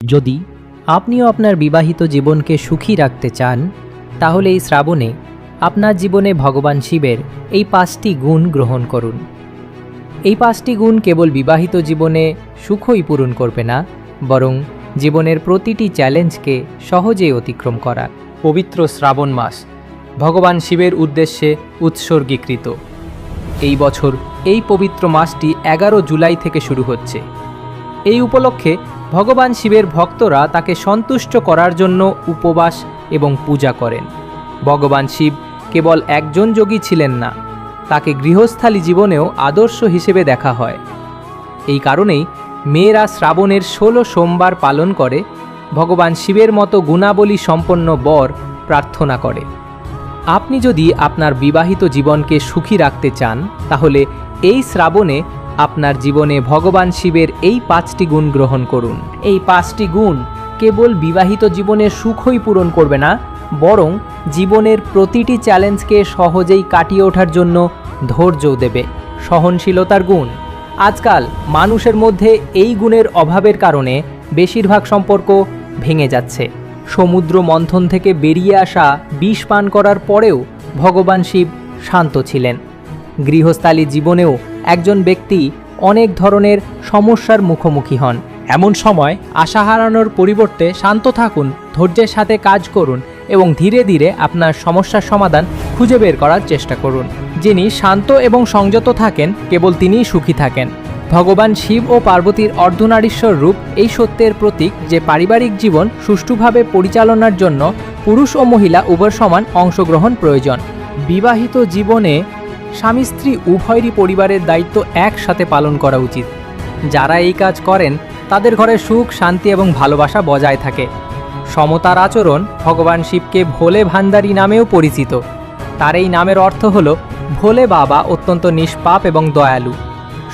যদি আপনিও আপনার বিবাহিত জীবনকে সুখী রাখতে চান, তাহলে এই শ্রাবণে আপনার জীবনে ভগবান শিবের এই পাঁচটি গুণ গ্রহণ করুন। এই পাঁচটি গুণ কেবল বিবাহিত জীবনে সুখই পূরণ করবে না, বরং জীবনের প্রতিটি চ্যালেঞ্জকে সহজেই অতিক্রম করা পবিত্র শ্রাবণ মাস, ভগবান শিবের উদ্দেশ্যে উৎসর্গীকৃত। এই বছর এই পবিত্র মাসটি এগারো জুলাই থেকে শুরু হচ্ছে। এই উপলক্ষে ভগবান শিবের ভক্তরা তাকে সন্তুষ্ট করার জন্য উপবাস এবং পূজা করেন। ভগবান শিব কেবল একজন যোগী ছিলেন না, তাকে গৃহস্থালী জীবনেও আদর্শ হিসেবে দেখা হয়। এই কারণেই মেয়েরা শ্রাবণের ষোলো সোমবার পালন করে, ভগবান শিবের মতো গুণাবলী সম্পন্ন বর প্রার্থনা করে। আপনি যদি আপনার বিবাহিত জীবনকে সুখী রাখতে চান, তাহলে এই শ্রাবণে আপনার জীবনে ভগবান শিবের এই পাঁচটি গুণ গ্রহণ করুন। এই পাঁচটি গুণ কেবল বিবাহিত জীবনের সুখই পূরণ করবে না, বরং জীবনের প্রতিটি চ্যালেঞ্জকে সহজেই কাটিয়ে ওঠার জন্য ধৈর্যও দেবে। সহনশীলতার গুণ। আজকাল মানুষের মধ্যে এই গুণের অভাবের কারণে বেশিরভাগ সম্পর্ক ভেঙে যাচ্ছে। সমুদ্র মন্থন থেকে বেরিয়ে আসা বিষ পান করার পরেও ভগবান শিব শান্ত ছিলেন। গৃহস্থালী জীবনেও একজন ব্যক্তি অনেক ধরনের সমস্যার মুখোমুখি হন। এমন সময় আশা হারানোর পরিবর্তে শান্ত থাকুন, ধৈর্যের সাথে কাজ করুন এবং ধীরে ধীরে আপনার সমস্যার সমাধান খুঁজে বের করার চেষ্টা করুন। যিনি শান্ত এবং সংযত থাকেন, কেবল তিনিই সুখী থাকেন। ভগবান শিব ও পার্বতীর অর্ধনারীশ্বর রূপ এই সত্যের প্রতীক যে পারিবারিক জীবন সুষ্ঠুভাবে পরিচালনার জন্য পুরুষ ও মহিলা উভয় সমান অংশগ্রহণ প্রয়োজন। বিবাহিত জীবনে স্বামী স্ত্রী উভয়েরই পরিবারের দায়িত্ব একসাথে পালন করা উচিত। যারা এই কাজ করেন, তাদের ঘরে সুখ, শান্তি এবং ভালোবাসা বজায় থাকে। সমতার আচরণ ভগবান শিবকে ভোলে ভান্ডারী নামেও পরিচিত। তার এই নামের অর্থ হল, ভোলে বাবা অত্যন্ত নিষ্পাপ এবং দয়ালু।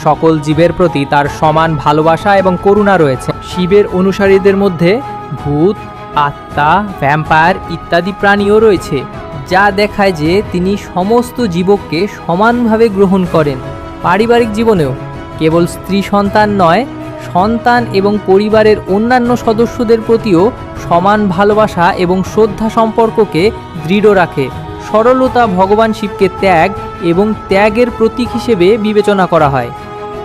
সকল জীবের প্রতি তার সমান ভালোবাসা এবং করুণা রয়েছে। শিবের অনুসারীদের মধ্যে ভূত, আত্মা ভ্যাম্পায়ার ইত্যাদি প্রাণীও রয়েছে। যা দেখায় যে তিনি সমস্ত জীবককে সমানভাবে গ্রহণ করেন পারিবারিক জীবনেও। কেবল স্ত্রী সন্তান নয়, সন্তান এবং পরিবারের অন্যান্য সদস্যদের প্রতিও সমান ভালোবাসা এবং শ্রদ্ধা সম্পর্ককে দৃঢ় রাখে। সরলতা ভগবান শিবকে ত্যাগ এবং ত্যাগের প্রতীক হিসেবে বিবেচনা করা হয়।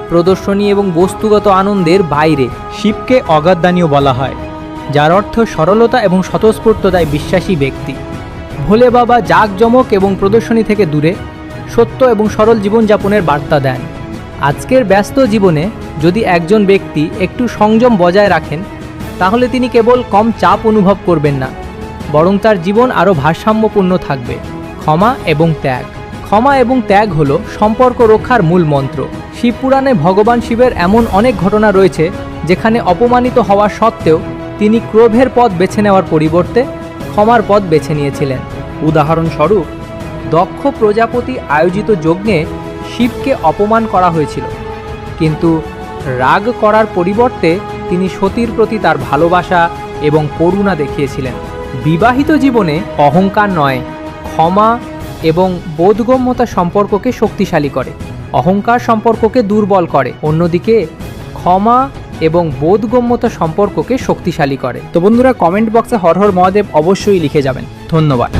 প্রদর্শনী এবং বস্তুগত আনন্দের বাইরে শিবকে অগাদ্দানীয় বলা হয়, যার অর্থ সরলতা এবং স্বতঃস্ফূর্ততায় বিশ্বাসী ব্যক্তি। ভোলে বাবা জাঁকজমক এবং প্রদর্শনী থেকে দূরে সত্য এবং সরল জীবনযাপনের বার্তা দেন। আজকের ব্যস্ত জীবনে যদি একজন ব্যক্তি একটু সংযম বজায় রাখেন, তাহলে তিনি কেবল কম চাপ অনুভব করবেন না, বরং তার জীবন আরও ভারসাম্যপূর্ণ থাকবে। ক্ষমা এবং ত্যাগ। ক্ষমা এবং ত্যাগ হল সম্পর্ক রক্ষার মূল মন্ত্র। শিবপুরাণে ভগবান শিবের এমন অনেক ঘটনা রয়েছে, যেখানে অপমানিত হওয়া সত্ত্বেও তিনি ক্রোধের পথ বেছে নেওয়ার পরিবর্তে ক্ষমার পথ বেছে নিয়েছিলেন। উদাহরণস্বরূপ, দক্ষ প্রজাপতি আয়োজিত যজ্ঞে শিবকে অপমান করা হয়েছিল, কিন্তু রাগ করার পরিবর্তে তিনি সতীর প্রতি তার ভালোবাসা এবং করুণা দেখিয়েছিলেন। বিবাহিত জীবনে অহংকার নয়, ক্ষমা এবং বোধগম্যতা সম্পর্ককে শক্তিশালী করে, অহংকার সম্পর্ককে দুর্বল করে, অন্যদিকে ক্ষমা এবং বোধগম্যতা সম্পর্ককে শক্তিশালী করে। তো বন্ধুরা কমেন্ট বক্সে হর হর মহাদেব অবশ্যই লিখে যাবেন। ধন্যবাদ।